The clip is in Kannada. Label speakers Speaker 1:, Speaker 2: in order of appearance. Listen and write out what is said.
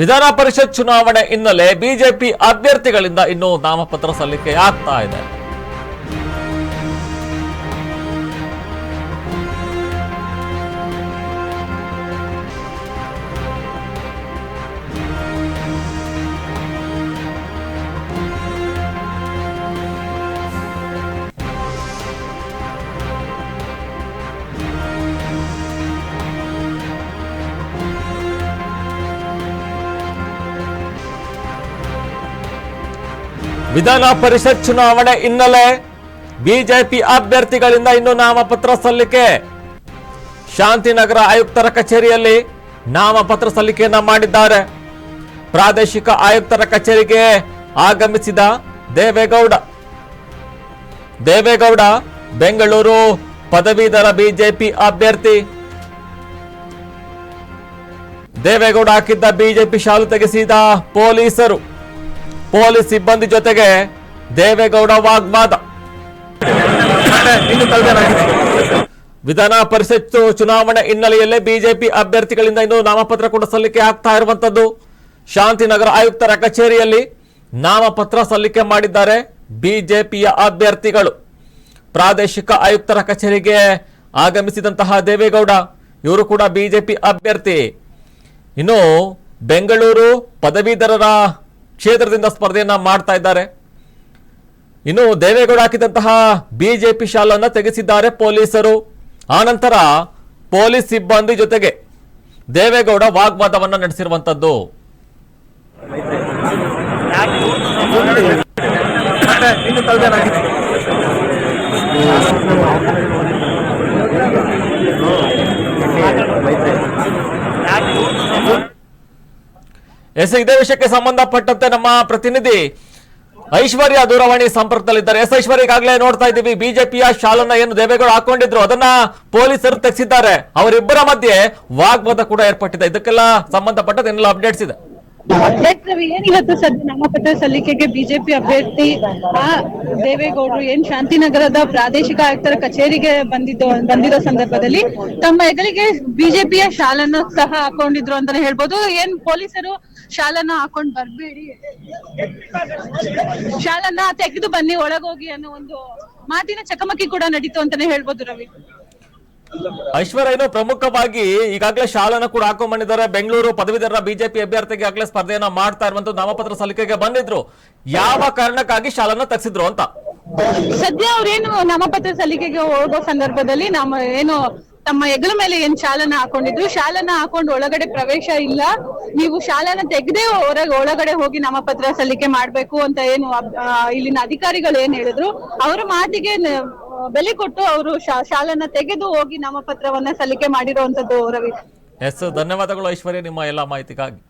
Speaker 1: ವಿಧಾನ ಪರಿಷತ್ ಚುನಾವಣೆ ಹಿನ್ನೆಲೆ ಬಿಜೆಪಿ ಅಭ್ಯರ್ಥಿಗಳಿಂದ ಇನ್ನೂ ನಾಮಪತ್ರ ಸಲ್ಲಿಕೆ ಆಗ್ತಾ ಇದೆ. ವಿಧಾನ ಪರಿಷತ್ ಚುನಾವಣೆ ಹಿನ್ನೆಲೆ ಬಿಜೆಪಿ ಅಭ್ಯರ್ಥಿಗಳಿಂದ ಇನ್ನು ನಾಮಪತ್ರ ಸಲ್ಲಿಕೆ. ಶಾಂತಿನಗರ ಆಯುಕ್ತರ ಕಚೇರಿಯಲ್ಲಿ ನಾಮಪತ್ರ ಸಲ್ಲಿಕೆಯನ್ನ ಮಾಡಿದ್ದಾರೆ. ಪ್ರಾದೇಶಿಕ ಆಯುಕ್ತರ ಕಚೇರಿಗೆ ಆಗಮಿಸಿದ ದೇವೇಗೌಡ. ದೇವೇಗೌಡ, ಬೆಂಗಳೂರು ಪದವೀಧರ ಬಿಜೆಪಿ ಅಭ್ಯರ್ಥಿ. ದೇವೇಗೌಡ ಹಾಕಿದ್ದ ಬಿಜೆಪಿ ಶಾಲು ತೆಗೆಸಿದ ಪೊಲೀಸರು. ಪೊಲೀಸ್ ಸಿಬ್ಬಂದಿ ಜೊತೆಗೆ ದೇವೇಗೌಡ ವಾಗ್ವಾದ. ವಿಧಾನ ಪರಿಷತ್ ಚುನಾವಣೆ ಹಿನ್ನೆಲೆಯಲ್ಲೇ ಬಿಜೆಪಿ ಅಭ್ಯರ್ಥಿಗಳಿಂದ ಇನ್ನು ನಾಮಪತ್ರ ಕೂಡ ಸಲ್ಲಿಕೆ ಆಗ್ತಾ ಇರುವಂತದ್ದು. ಶಾಂತಿನಗರ ಆಯುಕ್ತರ ಕಚೇರಿಯಲ್ಲಿ ನಾಮಪತ್ರ ಸಲ್ಲಿಕೆ ಮಾಡಿದ್ದಾರೆ ಬಿಜೆಪಿಯ ಅಭ್ಯರ್ಥಿಗಳು. ಪ್ರಾದೇಶಿಕ ಆಯುಕ್ತರ ಕಚೇರಿಗೆ ಆಗಮಿಸಿದಂತಹ ದೇವೇಗೌಡ, ಇವರು ಕೂಡ ಬಿಜೆಪಿ ಅಭ್ಯರ್ಥಿ. ಇನ್ನು ಬೆಂಗಳೂರು ಪದವೀಧರರ ಕ್ಷೇತ್ರದಿಂದ ಸ್ಪರ್ಧೆಯನ್ನ ಮಾಡ್ತಾ ಇದ್ದಾರೆ. ಇನ್ನು ದೇವೇಗೌಡ ಹಾಕಿದಂತಹ ಬಿಜೆಪಿ ಶಾಲನ್ನ ತೆಗೆಸಿದ್ದಾರೆ ಪೊಲೀಸರು. ಆನಂತರ ಪೊಲೀಸ್ ಸಿಬ್ಬಂದಿ ಜೊತೆಗೆ ದೇವೇಗೌಡ ವಾಗ್ವಾದವನ್ನ ನಡೆಸಿರುವಂತದ್ದು. ಎಸ್ ಇದೇ ವಿಷಯಕ್ಕೆ ಸಂಬಂಧಪಟ್ಟಂತೆ ನಮ್ಮ ಪ್ರತಿನಿಧಿ ಐಶ್ವರ್ಯ ದೂರವಾಣಿ ಸಂಪರ್ಕದಲ್ಲಿದ್ದಾರೆ. ಎಸ್ ಐಶ್ವರ್ಯ ಈಗಾಗಲೇ ನೋಡ್ತಾ ಇದ್ದೀವಿ, ಬಿಜೆಪಿಯ ಶಾಲನ್ನ ಏನು ದೇವೇಗೌಡ ಹಾಕೊಂಡಿದ್ರು, ಅದನ್ನ ಪೊಲೀಸರು ತೆಗೆಸಿದ್ದಾರೆ. ಅವರಿಬ್ಬರ ಮಧ್ಯೆ ವಾಗ್ವಾದ ಕೂಡ ಏರ್ಪಟ್ಟಿದೆ. ಇದಕ್ಕೆಲ್ಲ ಸಂಬಂಧಪಟ್ಟದ್ದು ಅಪ್ಡೇಟ್ಸ್ ಇದೆ.
Speaker 2: ಏನಿವತ್ತು ಸದ್ಯ ನಾಮಪತ್ರ ಸಲ್ಲಿಕೆಗೆ ಬಿಜೆಪಿ ಅಭ್ಯರ್ಥಿ ಆ ದೇವೇಗೌಡರು ಏನ್ ಶಾಂತಿನಗರದ ಪ್ರಾದೇಶಿಕ ಆಯುಕ್ತರ ಕಚೇರಿಗೆ ಬಂದಿದ್ದು, ಬಂದಿರೋ ಸಂದರ್ಭದಲ್ಲಿ ತಮ್ಮ ಹೆಗಲಿಗೆ ಬಿಜೆಪಿಯ ಶಾಲನ್ನು ಸಹ ಹಾಕೊಂಡಿದ್ರು ಅಂತಾನೆ ಹೇಳ್ಬೋದು. ಏನ್ ಪೊಲೀಸರು ಶಾಲನ್ನ ಹಾಕೊಂಡ್ ಬರ್ಬೇಡಿ. ಶಾಲನ್ನ ತೆಗೆದು ಬನ್ನಿ ಒಳಗೋಗಿ ಅನ್ನೋ ಒಂದು ಮಾತಿನ ಚಕಮಕಿ ಕೂಡ ನಡೀತು ಅಂತಾನೆ ಹೇಳ್ಬೋದು ರವಿ.
Speaker 1: ಐಶ್ವರ್ಯ ಏನು ಪ್ರಮುಖವಾಗಿ ಈಗಾಗಲೇ ಶಾಲನ ಕೂಡ ಹಾಕೊಂಡ್ ಬಂದಿದ್ದಾರೆ ಬೆಂಗಳೂರು ಪದವೀಧರ ಬಿಜೆಪಿ ಅಭ್ಯರ್ಥಿಗೆ ಆಗ್ಲೇ ಸ್ಪರ್ಧೆಯನ್ನ ಮಾಡ್ತಾ ಇರುವಂತ ನಾಮಪತ್ರ ಸಲ್ಲಿಕೆಗೆ ಬಂದಿದ್ರು. ಯಾವ ಕಾರಣಕ್ಕಾಗಿ ಶಾಲನ್ನ ತಗ್ಸಿದ್ರು ಅಂತ?
Speaker 2: ಸದ್ಯ ಅವ್ರೇನು ನಾಮಪತ್ರ ಸಲ್ಲಿಕೆಗೆ ಹೋಗೋ ಸಂದರ್ಭದಲ್ಲಿ ನಮ್ಮ ಏನು ತಮ್ಮ ಹೆಗಲ ಮೇಲೆ ಏನ್ ಶಾಲನ ಹಾಕೊಂಡಿದ್ರು? ಶಾಲನ ಹಾಕೊಂಡು ಒಳಗಡೆ ಪ್ರವೇಶ ಇಲ್ಲ. ನೀವು ಶಾಲನ ತೆಗೆದೇ ಹೊರಗೆ ಒಳಗಡೆ ಹೋಗಿ ನಾಮಪತ್ರ ಸಲ್ಲಿಕೆ ಮಾಡ್ಬೇಕು ಅಂತ ಏನು ಇಲ್ಲಿನ ಅಧಿಕಾರಿಗಳು ಏನ್ ಹೇಳಿದ್ರು? ಅವರ ಮಾತಿಗೆ ಬೆಲೆ ಕೊಟ್ಟು ಅವರು ಶಾಲನ ತೆಗೆದು ಹೋಗಿ ನಾಮಪತ್ರವನ್ನ ಸಲ್ಲಿಕೆ ಮಾಡಿರುವಂತದ್ದು ರವಿ
Speaker 1: ಎಸ್, ಧನ್ಯವಾದಗಳು ಐಶ್ವರ್ಯ, ನಿಮ್ಮ ಎಲ್ಲಾ ಮಾಹಿತಿಗಾಗಿ.